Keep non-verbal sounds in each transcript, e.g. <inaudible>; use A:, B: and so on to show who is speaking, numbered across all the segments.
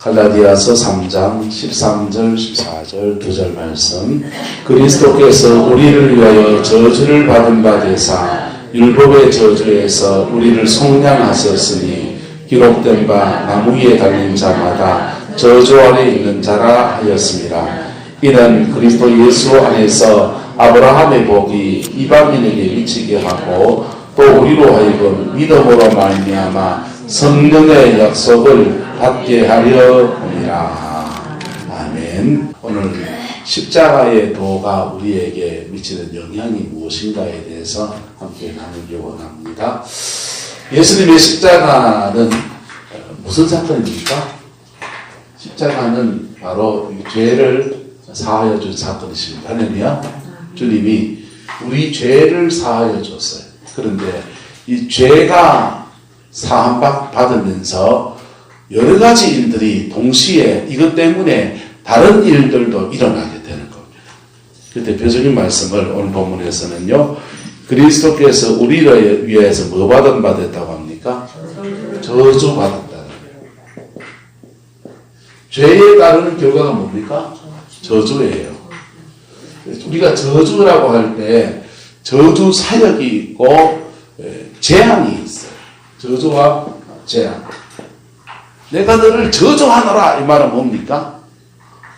A: 갈라디아서 3장 13절 14절 두 절 말씀 그리스도께서 우리를 위하여 저주를 받은 바 되사 율법의 저주에서 우리를 속량하셨으니 기록된 바 나무 위에 달린 자마다 저주 아래 있는 자라 하였습니다. 이는 그리스도 예수 안에서 아브라함의 복이 이방인에게 미치게 하고 또 우리로 하여금 믿음으로 말미암아 성령의 약속을 받게 하려 함이라. 아멘. 오늘 십자가의 도가 우리에게 미치는 영향이 무엇인가에 대해서 함께 나누기 원합니다. 예수님의 십자가는 무슨 사건입니까? 십자가는 바로 이 죄를 사하여 준 사건이십니다. 하나님이요. 주님이 우리 죄를 사하여 줬어요. 그런데 이 죄가 사함 받으면서 여러 가지 일들이 동시에 이것 때문에 다른 일들도 일어나게 되는 겁니다. 그 대표적인 말씀을 오늘 본문에서는요, 그리스도께서 우리를 위해서 뭐 받은 바 됐다고 합니까? 저주 거예요. 죄에 따르는 결과가 뭡니까? 저주예요. 우리가 저주라고 할 때 저주 사역이 있고 에, 재앙이 있어요. 저주와 재앙. 내가 너를 저주하노라 이 말은 뭡니까?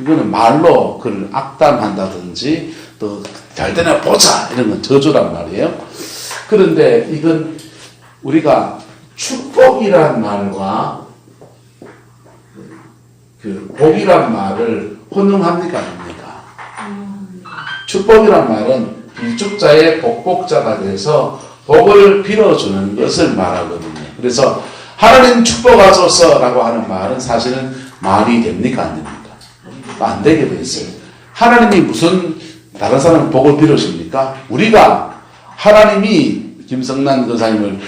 A: 이거는 말로 그를 악담한다든지 또 잘 되나 보자 이런 건 저주란 말이에요. 그런데 이건 우리가 축복이란 말과 그 복이란 말을 혼용합니까 아닙니까? 축복이란 말은 빌축자의 복복자가 돼서 복을 빌어주는 것을 말하거든요. 그래서 하나님 축복하소서라고 하는 말은 사실은 말이 됩니까 안 됩니까? 안 되게 돼 있어요. 하나님이 무슨 다른 사람 복을 빌으십니까? 우리가 하나님이 김성난 교사님을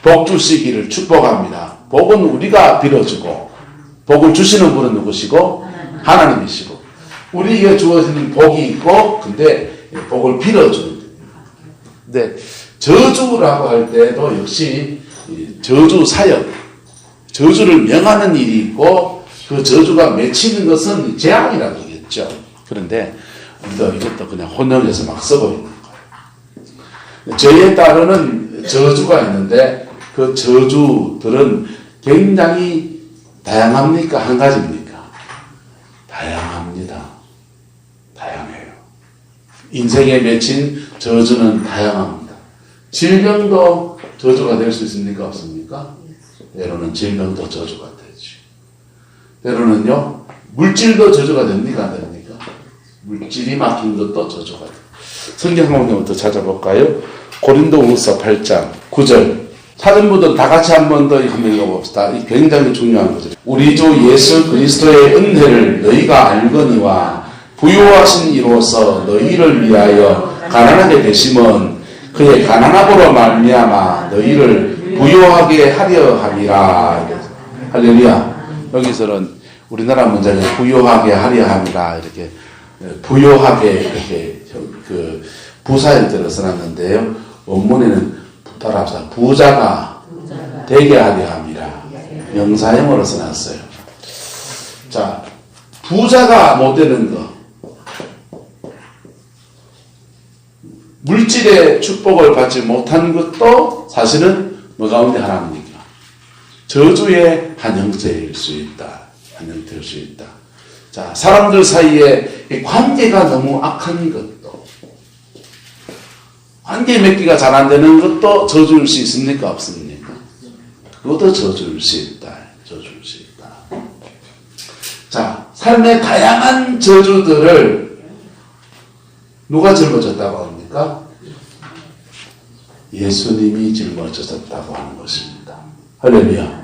A: 복 주시기를 축복합니다. 복은 우리가 빌어주고 복을 주시는 분은 누구시고 하나님이시고 우리에게 주어지는 복이 있고 근데 복을 빌어주는. 근데 저주라고 할 때도 역시 저주 사역, 저주를 명하는 일이 있고 그 저주가 맺히는 것은 재앙이라고겠죠. 그런데 우리가 이것도 그냥 혼용해서 막 써버리는 거예요. 죄에 따르는 저주가 있는데 그 저주들은 굉장히 다양합니까? 한 가지입니까? 다양합니다. 다양해요. 인생에 맺힌 저주는 다양합니다. 질병도 저주가 될 수 있습니까? 없습니까? 때로는 질병도 저주가 되지. 때로는요, 물질도 저주가 됩니까? 안 됩니까? 물질이 막힌 것도 저주가 돼. 성경 한 번부터 찾아볼까요? 고린도 후서 8장 9절. 찾은 분들 다 같이 한 번 더 한번 읽어봅시다. 이 굉장히 중요한 거죠. 우리 주 예수 그리스도의 은혜를 너희가 알거니와 부유하신 이로서 너희를 위하여 가난하게 되심은 그의 가난함으로 말미암아 너희를 부유하게 하려 함이라. 할렐루야. 여기서는 우리나라 문제는 부유하게 하려 함이라 이렇게 부유하게 이렇게 그 부사형태로 써놨는데요. 원문에는 따라합시다. 부자가 되게 하려 함이라. 명사형으로 써놨어요. 자, 부자가 못 되는 거. 물질의 축복을 받지 못한 것도 사실은 뭐 가운데 하나입니까? 저주의 한 형태일 수 있다. 한 형태일 수 있다. 자, 사람들 사이에 이 관계가 너무 악한 것도, 관계 맺기가 잘 안 되는 것도 저주일 수 있습니까? 없습니까? 그것도 저주일 수 있다. 저주일 수 있다. 자, 삶의 다양한 저주들을 누가 짊어졌다고 합니까? 예수님이 짊어졌다고 하는 것입니다. 할렐루야.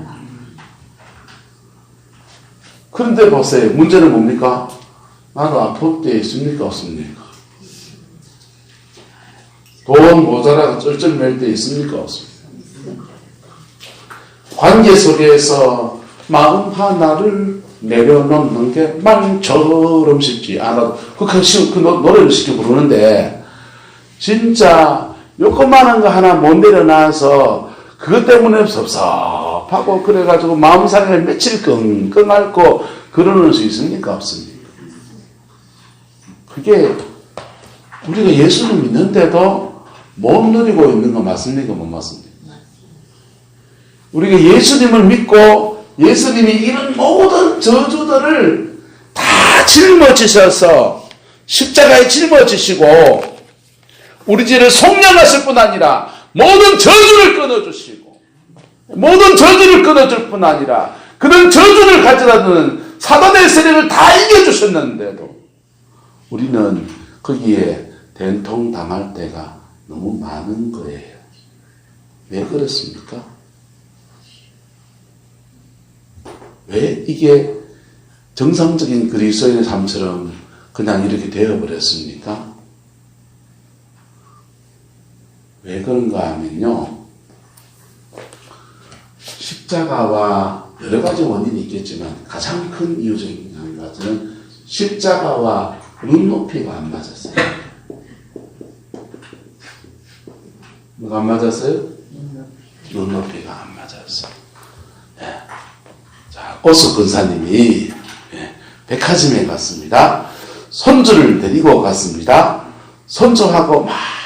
A: 그런데 보세요. 문제는 뭡니까? 나도 아플 때 있습니까? 없습니까? 돈 모자라가 쩔쩔맬 때 있습니까? 없습니까? 관계 속에서 마음 하나를 내려놓는 게 말처럼 쉽지 않아도 그, 그, 시- 그 노- 노래를 쉽게 부르는데 진짜 요것만한 거 하나 못 내려놔서 그것 때문에 섭섭 답답하고 그래가지고 마음 상을 며칠 끙끙 앓고 그러는 수 있습니까? 없습니까? 그게 우리가 예수를 믿는데도 못 누리고 있는 거 맞습니까? 못 맞습니까? 우리가 예수님을 믿고 예수님이 이런 모든 저주들을 다 짊어지셔서 십자가에 짊어지시고 우리 죄를 속량하실 뿐 아니라 모든 저주를 끊어주시고 모든 저주를 끊어줄 뿐 아니라 그런 저주를 가져다 두는 사단의 세력을 다 이겨주셨는데도 우리는 거기에 된통 당할 때가 너무 많은 거예요. 왜 그렇습니까? 왜 이게 정상적인 그리스도인의 삶처럼 그냥 이렇게 되어버렸습니까? 왜 그런가 하면요. 십자가와 여러 가지 원인이 있겠지만 가장 큰 이유 중에 한 가지는 십자가와 눈높이가 안 맞았어요. 뭐가 안 맞았어요? 눈높이가 안 맞았어요. 예. 자, 오수 근사님이 예, 백화점에 갔습니다. 손주를 데리고 갔습니다. 손주하고 막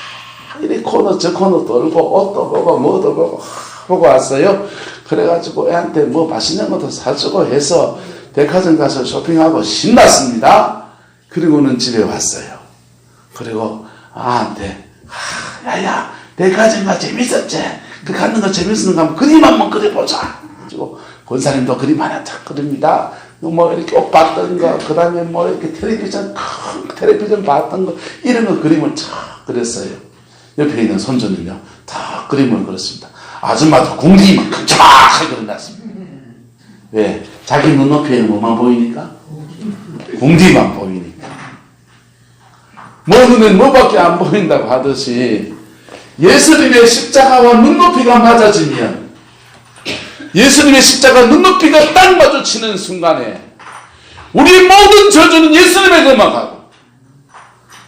A: 코너 저 코너 돌고 옷도 보고 뭐도 보고 하, 보고 왔어요. 그래가지고 애한테 뭐 맛있는 것도 사주고 해서 백화점 가서 쇼핑하고 신났습니다. 그리고는 집에 왔어요. 그리고 아한테 하, 야야 백화점 가 재밌었지? 그 가는 거 재밌는 거 하면 그림 한번 그려보자. 그리고 권사님도 그림 하나 탁 그립니다. 뭐 이렇게 옷 봤던 거, 그 다음에 뭐 이렇게 텔레비전, 큰 텔레비전 봤던 거, 이런 거 그림을 탁 그렸어요. 옆에 있는 손주는요, 다 그림을 그렸습니다. 아줌마도 궁디만 큼직하게 그려놨습니다. 왜? 자기 눈높이에 뭐만 보이니까? 궁디만 보이니까. 뭐 눈엔 뭐밖에 안 보인다고 하듯이 예수님의 십자가와 눈높이가 맞아지면 예수님의 십자가 눈높이가 딱 마주치는 순간에 우리의 모든 저주는 예수님에 넘어가고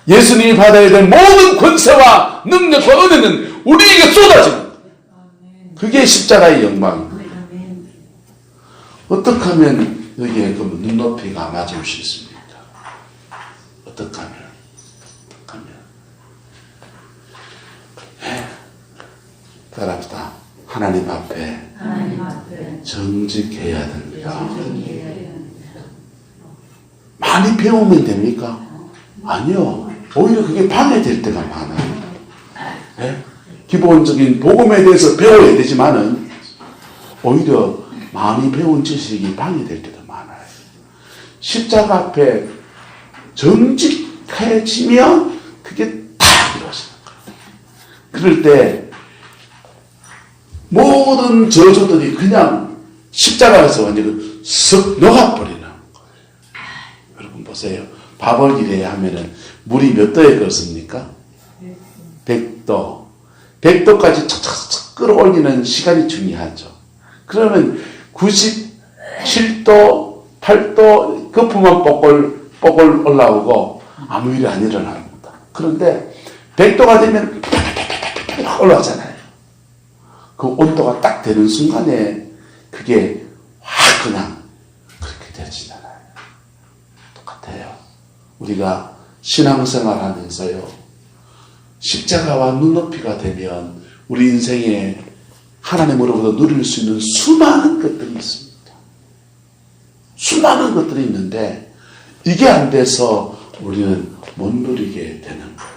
A: 예수님이 받아야 될 모든 권세와 능력과 은혜는 우리에게 쏟아집니다. 그게 십자가의 영광입니다. 어떻게 하면 여기에 그 눈높이가 맞을 수 있습니까? 어떻게 하면? 어떻게 하면? 따라합시다. 하나님 앞에
B: 하나님 앞에
A: 정직해야 됩니다.
B: 정직해야
A: 많이 배우면 됩니까? 아니요. 오히려 그게 방해될 때가 많아요. 예? 기본적인 복음에 대해서 배워야 되지만은 오히려 많이 배운 지식이 방해될 때도 많아요. 십자가 앞에 정직해지면 그게 다 이루어지는 거예요. 그럴 때 모든 저주들이 그냥 십자가에서 완전히 쓱 녹아버리는 거예요. 여러분 보세요. 이래야 하면은 물이 몇 도에 끓습니까? 100도. 100도까지 척척척 끌어올리는 시간이 중요하죠. 그러면 97도, 8도 거품만 뽀글, 뽀글 올라오고 아무 일이 안 일어납니다. 그런데 100도가 되면 올라가잖아요. 그 온도가 딱 되는 순간에 그게 확 그냥 그렇게 되지잖아요. 똑같아요. 우리가 신앙생활 하면서요. 십자가와 눈높이가 되면 우리 인생에 하나님으로부터 누릴 수 있는 수많은 것들이 있습니다. 수많은 것들이 있는데 이게 안 돼서 우리는 못 누리게 되는 거예요.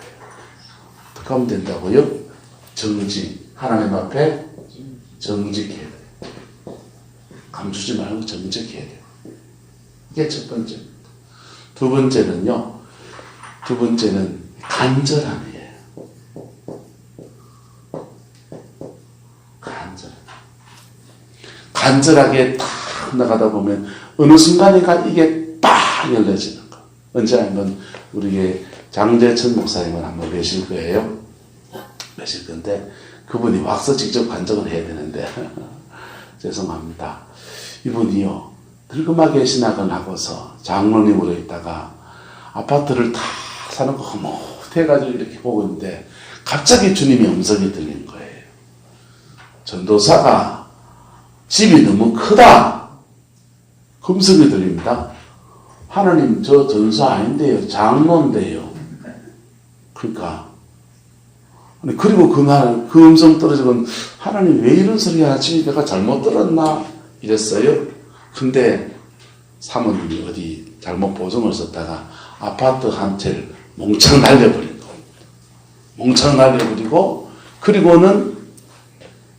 A: 어떻게 하면 된다고요? 정직. 하나님 앞에 정직해야 돼요. 감추지 말고 정직해야 돼요. 이게 첫 번째입니다. 두 번째는요. 두 번째는 간절함이에요. 간절. 간절하게 탁 나가다 보면 어느 순간인가 이게 빡 열려지는 거. 언제 한번 우리의 장재천 목사님을 한번 뵈실 거예요. 뵈실 건데 그분이 와서 직접 관정을 해야 되는데 <laughs> 죄송합니다. 이분이요 늙음하게 신학을 하고서 장로님으로 있다가 아파트를 다 사는 거 흐뭇해가지고 이렇게 보고 있는데 갑자기 주님의 음성이 들린 거예요. 전도사가 집이 너무 크다. 금성이 들립니다. 하나님 저 전사 아닌데요. 장로인데요. 그러니까 그리고 그날 그 음성 떨어지고 하나님 왜 이런 소리 하지? 내가 잘못 들었나? 이랬어요. 근데 사모님이 어디 잘못 보증을 썼다가 아파트 한 채를 몽창 날려버린 겁니다. 몽창 날려버리고 그리고는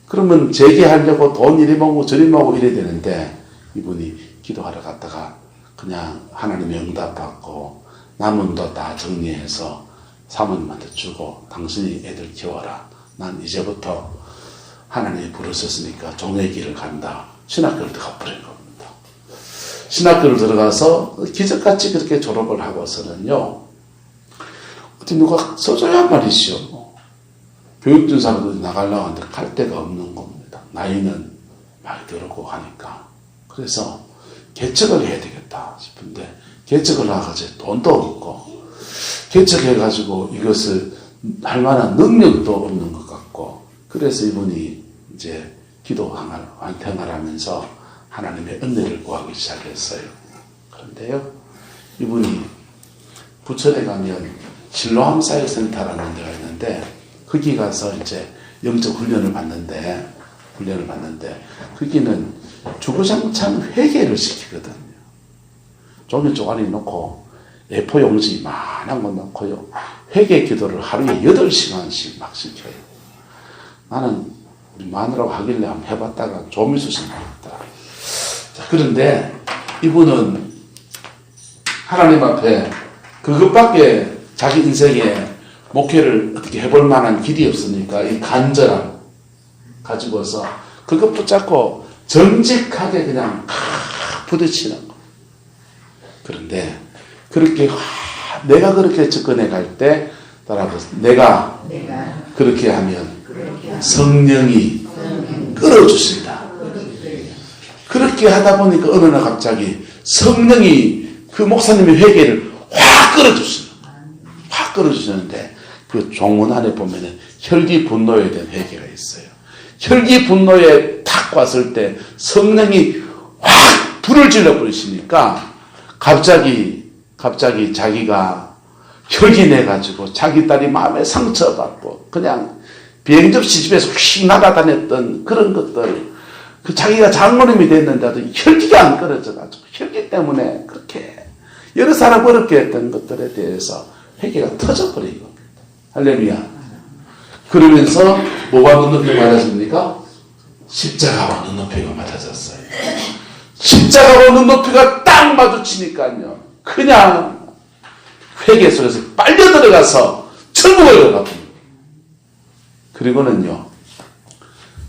A: 그러면 재개하려고 돈 이리 먹고 저리 먹고 이래야 되는데 이분이 기도하러 갔다가 그냥 하나님의 응답 받고 남은 도다 정리해서 사모님한테 주고 당신이 애들 키워라. 난 이제부터 하나님이 부르셨으니까 종의 길을 간다. 신학교를 들어가버린 겁니다. 신학교를 들어가서 기적같이 그렇게 졸업을 하고서는요. 어디 누가 써줘야 말이시오. 교육준 사람들이 나가려고 하는데 갈 데가 없는 겁니다. 나이는 많이 들었고 하니까. 그래서 개척을 해야 되겠다 싶은데 개척을 나가지 돈도 없고 개척해가지고 이것을 할 만한 능력도 없는 것 같고 그래서 이분이 이제 기도 환생을 하면서 하나님의 은혜를 구하기 시작했어요. 그런데요, 이분이 부천에 가면 진로함 사역센터라는 데가 있는데 거기 가서 이제 영적 훈련을 받는데 훈련을 받는데 거기는 주구장창 회개를 시키거든요. 종이 쪼가리 놓고 A4 용지 만한 거 넣고요. 회개 기도를 하루에 8시간씩 막 시켜요. 나는 마누라고 하길래 한번 해봤다가 조미수신 나왔다. 자, 그런데 이분은 하나님 앞에 그것밖에 자기 인생에 목회를 어떻게 해볼 만한 길이 없으니까 이 간절함 가지고서 그것 붙잡고 정직하게 그냥 부딪히는 거. 그런데 그렇게 내가 그렇게 접근해 갈 때 따라서 내가
B: 내가
A: 그렇게 하면 성령이 끌어주신 다. 그렇게 하다 보니까 어느 날 갑자기 성령이 그 목사님의 회개를 확 끌어주시는. 확 끌어주시는데 그 종문 안에 보면은 혈기 분노에 대한 회개가 있어요. 혈기 분노에 탁 왔을 때 성령이 확 불을 질러 버리시니까 갑자기 갑자기 자기가 혈기 내 가지고 자기 딸이 마음에 상처받고 그냥 비행 접시 집에서 휙 날아다녔던 그런 것들 그 자기가 장모님이 됐는데도 혈기가 안 끊어져 가지고 혈기 때문에 그렇게 여러 사람 어렵게 했던 것들에 대해서 회개가 터져버린 겁니다. 할렐루야. 그러면서 뭐가 눈높이 맞아집니까? 십자가와 눈높이가 맞아졌어요. 십자가와 눈높이가 딱 마주치니까요. 그냥 회개 속에서 빨려 들어가서 천국을 가갑니다. 그리고는요,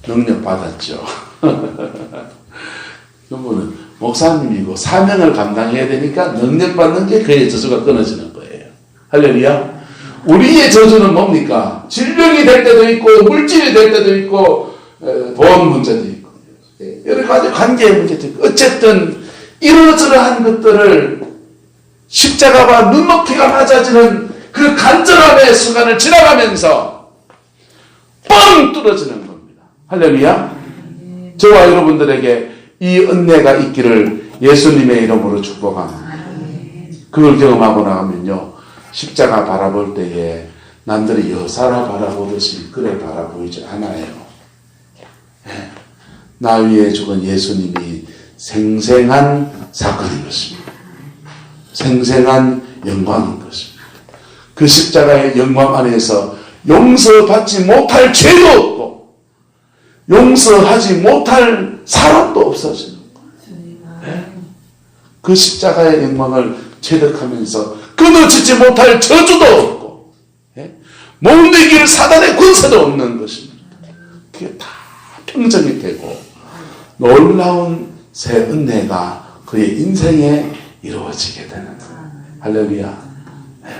A: 능력 받았죠. <laughs> 그분은 목사님이고 사명을 감당해야 되니까 능력 받는 게 그의 저주가 끊어지는 거예요. 할렐루야. 우리의 저주는 뭡니까? 질병이 될 때도 있고 물질이 될 때도 있고 에, 보험 문제도 있고 예, 여러 가지 관계의 문제도 있고 어쨌든 이러저러한 것들을 십자가와 눈높이가 맞아지는 그 간절함의 순간을 지나가면서 뻥 뚫어지는 겁니다. 할렐루야. 저와 여러분들에게 이 은혜가 있기를 예수님의 이름으로 축복합니다. 그걸 경험하고 나가면요. 십자가 바라볼 때에 남들이 여사라 바라보듯이 그래 바라보이지 않아요. 예. 나 위에 죽은 예수님이 생생한 사건인 것입니다. 생생한 영광인 것입니다. 그 십자가의 영광 안에서 용서받지 못할 죄도 용서하지 못할 사람도 없어지는 거예요. 예? 그 십자가의 영광을 체득하면서 끊어지지 못할 저주도 없고 예? 못 이길 사단의 권세도 없는 것입니다. 그게 다 평정이 되고 놀라운 새 은혜가 그의 인생에 이루어지게 되는 거예요. 할렐루야. 예.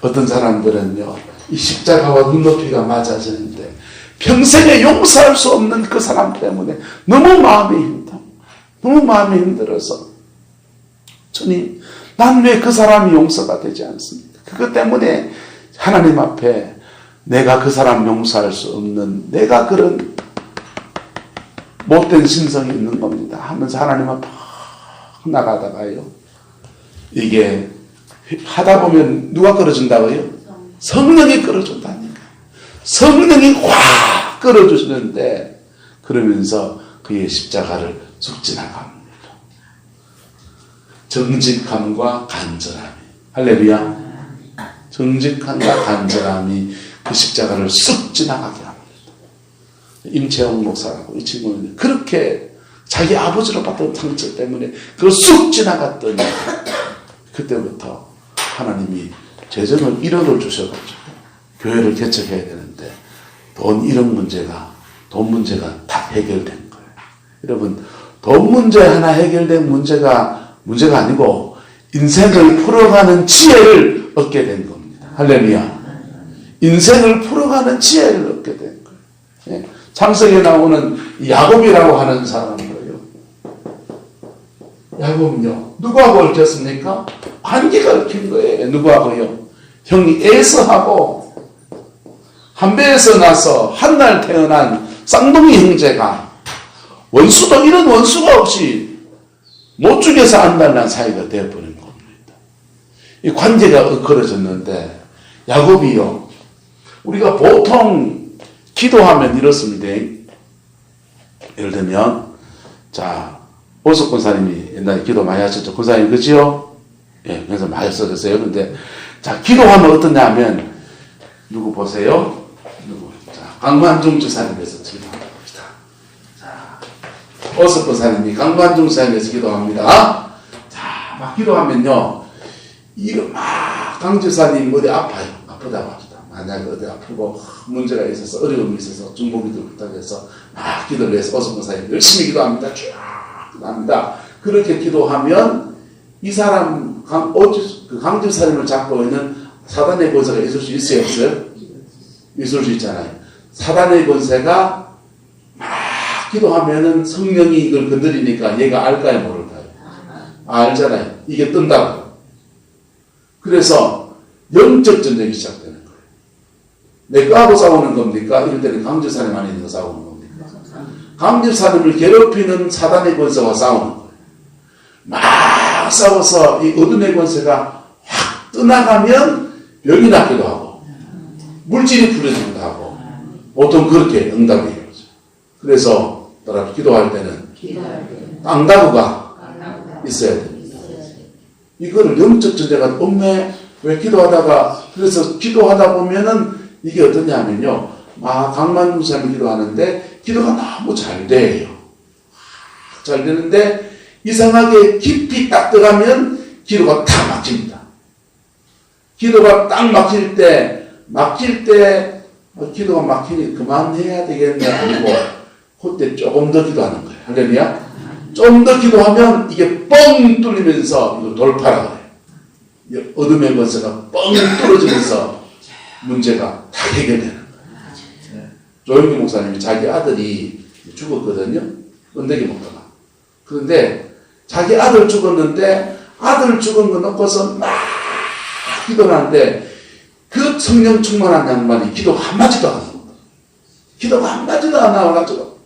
A: 어떤 사람들은요, 이 십자가와 눈높이가 맞아지는데 평생에 용서할 수 없는 그 사람 때문에 너무 마음이 힘들어. 너무 마음이 힘들어서 주님, 난 왜 그 사람이 용서가 되지 않습니까? 그것 때문에 하나님 앞에 내가 그 사람 용서할 수 없는 내가 그런 못된 신성이 있는 겁니다. 하면서 하나님은 팍 나가다가요. 이게 하다 보면 누가 끌어준다고요? 성령이 끌어준다니까. 성령이 확 끌어주시는데 그러면서 그의 십자가를 숙지나갑니다. 정직함과 간절함이 할렐루야. 정직함과 간절함이 그 십자가를 쑥 지나가게 합니다. 임채영 목사라고 이 친구는 그렇게 자기 아버지로 받던 상처 때문에 그걸 쑥 지나갔더니 그때부터 하나님이 재정을 1억을 주셔가지고 교회를 개척해야 되는데 돈 1억 문제가 돈 문제가 다 해결된 거예요. 여러분 돈 문제 하나 해결된 문제가 문제가 아니고 인생을 풀어가는 지혜를 얻게 된 겁니다. 할렐루야. 인생을 풀어가는 지혜를 얻게 된 거예요. 예. 창세기에 나오는 야곱이라고 하는 사람이에요. 야곱은요, 누구하고 얽혔습니까? 관계가 얽힌 거예요. 누구하고요? 형이 에서하고 한 배에서 나서 한 날 태어난 쌍둥이 형제가 원수도 이런 원수가 없이 못 죽여서 안달난 사이가 되어버린 겁니다. 이 관계가 얽혀졌는데 야곱이요. 우리가 보통 기도하면 이렇습니다. 예를 들면 자 오석 권사님이 옛날에 기도 많이 하셨죠. 권사님 그지요? 예, 그래서 많이 써졌어요. 근데 자 기도하면 어떠냐 하면 누구 보세요? 강만중 주사님께서 기도합니다. 자 오석 권사님이 강만중 주사님께서 기도합니다. 자 막 기도하면요. 이거 막 강주사님 어디 아파요. 아프다고 합시다. 만약에 어디 아프고 문제가 있어서 어려움이 있어서 중복이 들고 해서 막 기도를 해서 어서 권사님 열심히 기도합니다. 쭉 기도합니다. 그렇게 기도하면 이 사람 강, 어찌, 그 강주사님을 잡고 있는 사단의 권세가 있을 수 있어요? 없어요? 있을 수 있잖아요. 사단의 권세가 막 기도하면은 성령이 이걸 건드리니까 얘가 알까요? 모를까요? 알잖아요. 이게 뜬다고. 그래서 영적 전쟁이 시작되는 거예요. 내 거하고 싸우는 겁니까? 이럴 때는 강제사님 안에 있는 거 싸우는 겁니까? 강제사님을 괴롭히는 사단의 권세와 싸우는 거예요. 막 싸워서 이 어둠의 권세가 확 떠나가면 병이 낫기도 하고 물질이 풀어지기도 하고 보통 그렇게 응답이 이루어져요. 그래서 따라 기도할 때는 땅다구가 있어야 됩니다. 이거를 영적 전쟁가 엄매 왜 기도하다가 그래서 기도하다 보면은 이게 어떠냐면요. 아 강만 사람이 기도하는데 기도가 너무 잘 돼요. 잘 되는데 이상하게 깊이 딱 들어가면 기도가 다 막힙니다. 기도가 딱 막힐 때 막힐 때 어, 기도가 막히니 그만해야 되겠네 아니고 그때 조금 더 기도하는 거예요. 할렐루야. 좀 더 기도하면 이게 뻥 뚫리면서 이거 돌파라 그래요. 이 어둠의 권세가 뻥 뚫어지면서 문제가 다 해결되는 거예요. 조영기 목사님이 자기 아들이 죽었거든요. 은대기 먹다가. 그런데 자기 아들 죽었는데 아들 죽은 거 놓고서 막 기도하는데 그 성령 충만한 양반이 기도 한마디도 안 합니다. 기도가 한마디도 안 나와가지고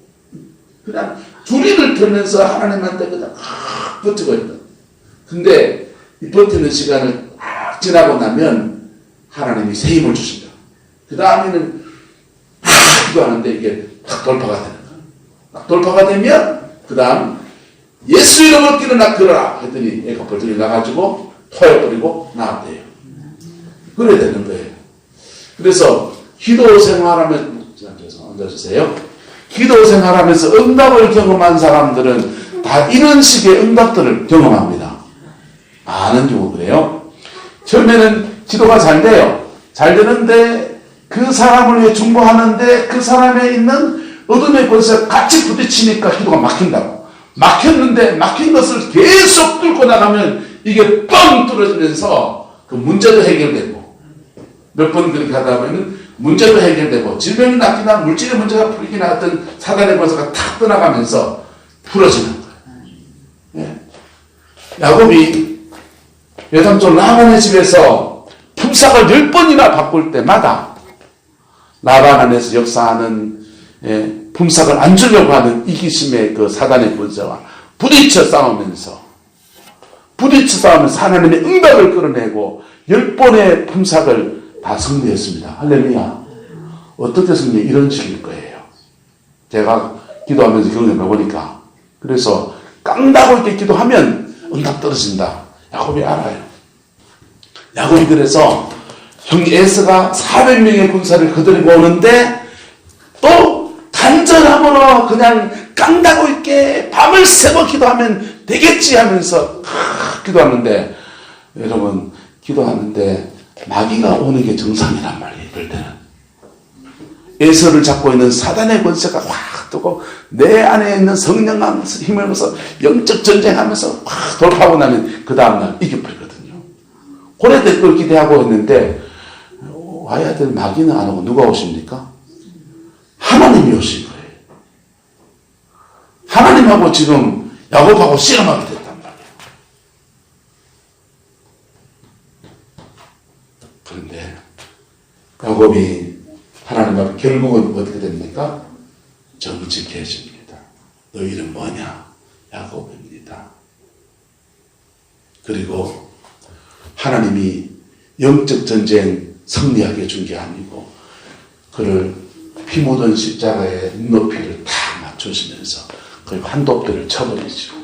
A: 그냥 주리를 펴면서 하나님한테 그냥 막 버티고 있다. 근데 이 버티는 시간을 딱 지나고 나면 하나님이 새 힘을 주신다. 그 다음에는 막 기도하는데 이게 딱 돌파가 되는 거야. 딱 돌파가 되면 그 다음 예수 이름을 끼어나 걸어라 했더니 애가 벌떡 일어나가지고 토해버리고 나왔대요. 그래야 되는 거예요. 그래서 기도 생활하면 앉아주세요. 기도 생활하면서 응답을 경험한 사람들은 다 이런 식의 응답들을 경험합니다. 많은 경우 그래요. 처음에는 기도가 잘 돼요. 잘 되는데 그 사람을 위해 중보하는데 그 사람에 있는 어둠의 권세가 같이 부딪히니까 기도가 막힌다고. 막혔는데 막힌 것을 계속 뚫고 나가면 이게 뻥 뚫어지면서 그 문제도 해결되고 몇 번 그렇게 하다 보면 문제도 해결되고 질병이 낫기나 물질의 문제가 풀리기나 어떤 사단의 권세가 탁 떠나가면서 풀어지는 거예요. 예. 야곱이 외삼촌 라반의 집에서 품삯을 열 번이나 바꿀 때마다 라반 안에서 역사하는 예, 품삯을 안 주려고 하는 이기심의 그 사단의 군사와 부딪혀 싸우면서 부딪혀 싸우면서 하나님의 응답을 끌어내고 열 번의 품삯을 다 승리했습니다. 할렐루야. 어떻게 승리? 이런 식일 거예요. 제가 기도하면서 경험해 보니까 그래서 깡다고 이렇게 기도하면 응답 떨어진다. 야곱이 알아요. 야곱이 그래서 형 에스가 400명의 군사를 거느리고 오는데 또 간절함으로 그냥 깡다고 있게 밤을 새고 기도하면 되겠지 하면서 크, 기도하는데 여러분 기도하는데 마귀가 오는 게 정상이란 말이에요. 이럴 때는 에서를 잡고 있는 사단의 권세가 확 뜨고 내 안에 있는 성령과 힘을 얻어서 영적 전쟁하면서 확 돌파하고 나면 그 다음날 이겨버리거든요. 고래때 그걸 기대하고 있는데 와야 될 마귀는 안 오고 누가 오십니까? 하나님이 오신 거예요. 하나님하고 지금 야곱하고 씨름하게 됐단 말이에요. 그런데 야곱이 하나님 앞에 결국은 어떻게 됩니까? 정직해집니다. 너 이름 뭐냐? 야곱입니다. 그리고 하나님이 영적 전쟁 승리하게 준 게 아니고 그를 피 묻은 십자가의 높이를 다 맞추시면서 그리고 한도뼈를 쳐버리시고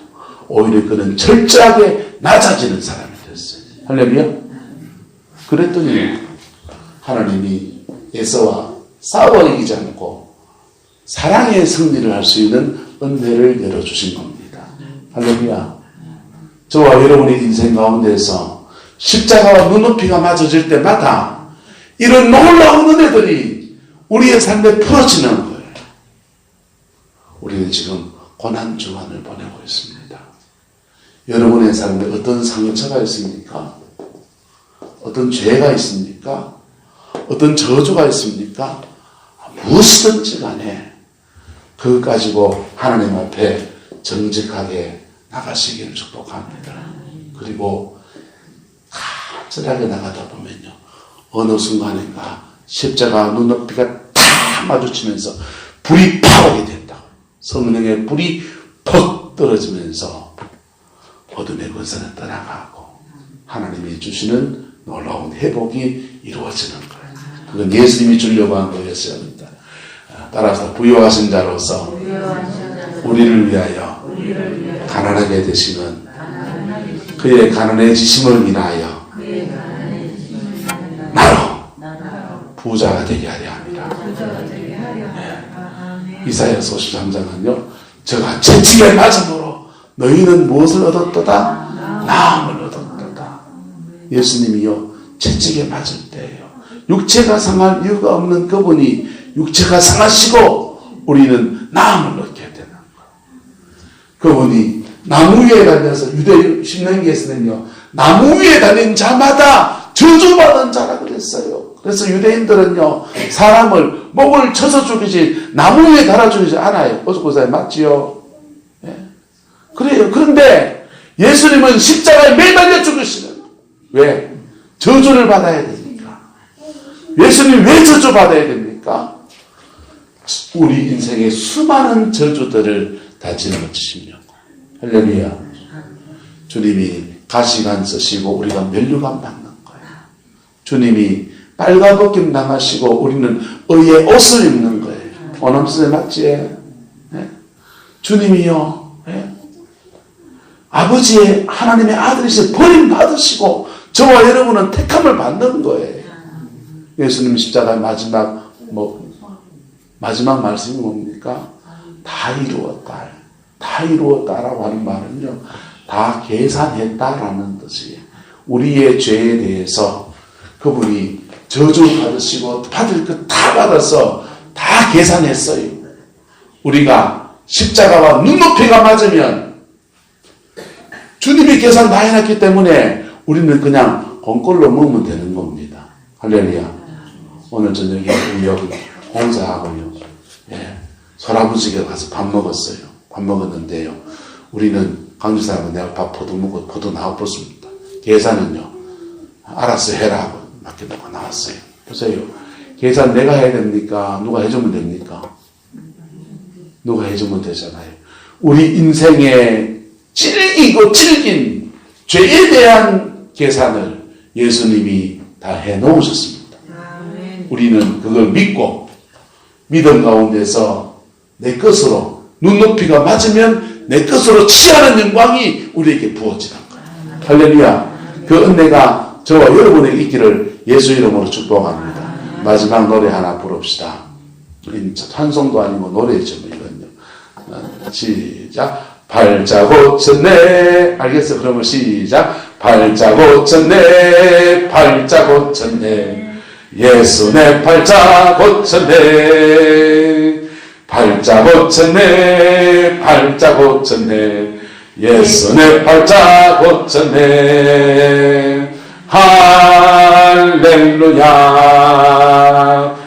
A: 오히려 그는 철저하게 낮아지는 사람이 됐어요. 할렐루야? 그랬더니 하나님이 에서와 싸워 이기지 않고 사랑의 승리를 할 수 있는 은혜를 열어주신 겁니다. 할렐루야. 저와 여러분의 인생 가운데서 십자가와 눈높이가 맞아질 때마다 이런 놀라운 은혜들이 우리의 삶에 풀어지는 거예요. 우리는 지금 고난 주간을 보내고 있습니다. 여러분의 삶에 어떤 상처가 있습니까? 어떤 죄가 있습니까? 어떤 저주가 있습니까? 무엇이든지 간에 그것 가지고 하나님 앞에 정직하게 나가시기를 축복합니다. 그리고 간절하게 나가다 보면요. 어느 순간인가 십자가 눈높이가 다 마주치면서 불이 파오게 된다. 성령의 불이 퍽 떨어지면서 어둠의 권세는 떠나가고 하나님이 주시는 놀라운 회복이 이루어지는. 그건 예수님이 주려고 한 거였습니다. 따라서 부유하신 자로서 우리를 위하여 가난하게 되시는 그의 가난해지심을 인하여 나로 부자가 되게 하려 합니다. 이사야서 53장은요. 저가 채찍에 맞음으로 너희는 무엇을 얻었도다? 나음을 얻었도다. 예수님이요. 채찍에 맞을 때예요. 육체가 상할 이유가 없는 그분이 육체가 상하시고 우리는 나음을 얻게 되는 거예요. 그분이 나무 위에 달려서 유대 신명기에서는요. 나무 위에 달린 자마다 저주받은 자라 그랬어요. 그래서 유대인들은요. 사람을 목을 쳐서 죽이지 나무 위에 달아 죽이지 않아요. 어서고사에 맞지요? 예. 그래요. 그런데 예수님은 십자가에 매달려 죽으시는 왜? 저주를 받아야 됩니까? 예수님 왜 저주 받아야 됩니까? 우리 인생의 수많은 저주들을 다 짊어지시며 할렐루야 주님이 가시관 쓰시고 우리가 면류관 받는 거예요 주님이 빨가벗김 당하시고 우리는 의의 옷을 입는 거예요 원엄스에 맞지? 네? 주님이요 네? 아버지의 하나님의 아들이신 버림 받으시고 저와 여러분은 택함을 받는 거예요 예수님 십자가의 마지막 뭐 마지막 말씀이 뭡니까? 다 이루었다. 다 이루었다라고 하는 말은요. 다 계산했다라는 뜻이에요. 우리의 죄에 대해서 그분이 저주 받으시고 받을 것 다 받아서 다 계산했어요. 우리가 십자가와 눈높이가 맞으면 주님이 계산 다 해놨기 때문에 우리는 그냥 공꼴로 먹으면 되는 겁니다. 할렐루야. 오늘 저녁에 우리 여기 공사하고요. 예, 소라부지게 가서 밥 먹었어요. 밥 먹었는데요. 우리는 강주 사람은 내가 밥 포도 먹고 포도 나와봤습니다. 계산은요. 알아서 해라 하고 맡겨놓고 나왔어요. 보세요. 계산 내가 해야 됩니까? 누가 해주면 됩니까? 누가 해주면 되잖아요. 우리 인생의 질기고 질긴 죄에 대한 계산을 예수님이 다 해놓으셨습니다. 우리는 그걸 믿고 믿음 가운데서 내 것으로 눈높이가 맞으면 내 것으로 취하는 영광이 우리에게 부어지는 거예요. 할렐루야. 그 은혜가 저와 여러분에게 있기를 예수 이름으로 축복합니다. 마지막 노래 하나 부릅시다. 찬송도 아니고 노래죠, 뭐 이건요. 어, 시작. 팔자고 쳤네. 알겠어? 그러면 시작. 팔자고 쳤네. 팔자고 쳤네. 예수 내 팔자 고쳤네. 팔자 고쳤네. 팔자 고쳤네. 예수 내 팔자 고쳤네. 할렐루야.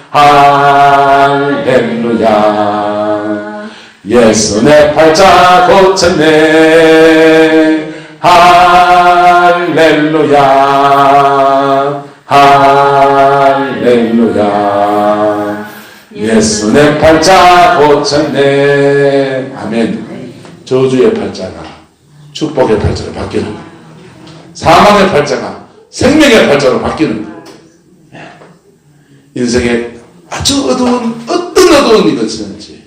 A: 할렐루야. 예수 내 팔자 고쳤네. 할렐루야. 내 팔자 고쳤네. 아멘. 저주의 팔자가 축복의 팔자로 바뀌는. 사망의 팔자가 생명의 팔자로 바뀌는. 인생의 아주 어두운 어떤 어두운 이것이든지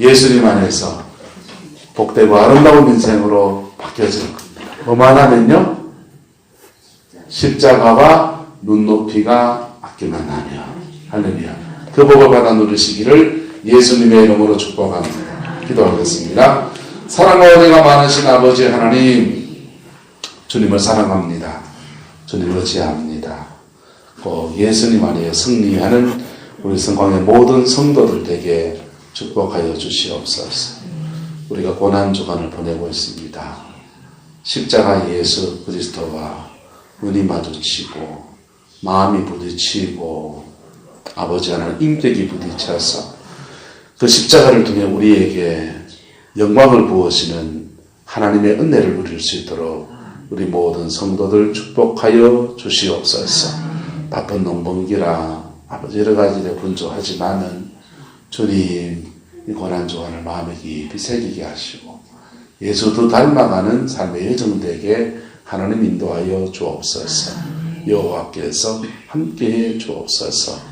A: 예수님 안에서 복되고 아름다운 인생으로 바뀌어지는 겁니다. 오만하면요 십자가와 눈높이가 맞기만 하며 할렐루야 그 복을 받아 누리시기를 예수님의 이름으로 축복합니다. 기도하겠습니다. 사랑과 은혜가 많으신 아버지 하나님 주님을 사랑합니다. 주님을 의지합니다. 꼭 예수님 안에 승리하는 우리 성광의 모든 성도들에게 축복하여 주시옵소서. 우리가 고난 주간을 보내고 있습니다. 십자가 예수 그리스도와 눈이 마주치고 마음이 부딪히고 아버지 하나님 인격이 부딪혀서 그 십자가를 통해 우리에게 영광을 부으시는 하나님의 은혜를 누릴 수 있도록 우리 모든 성도들 축복하여 주시옵소서. 바쁜 농번기라 아버지 여러 가지 일 분주하지만은 주님 이 고난 조안을 마음에 깊이 새기게 하시고 예수도 닮아가는 삶의 여정되게 하나님 인도하여 주옵소서. 여호와께서 함께해 주옵소서.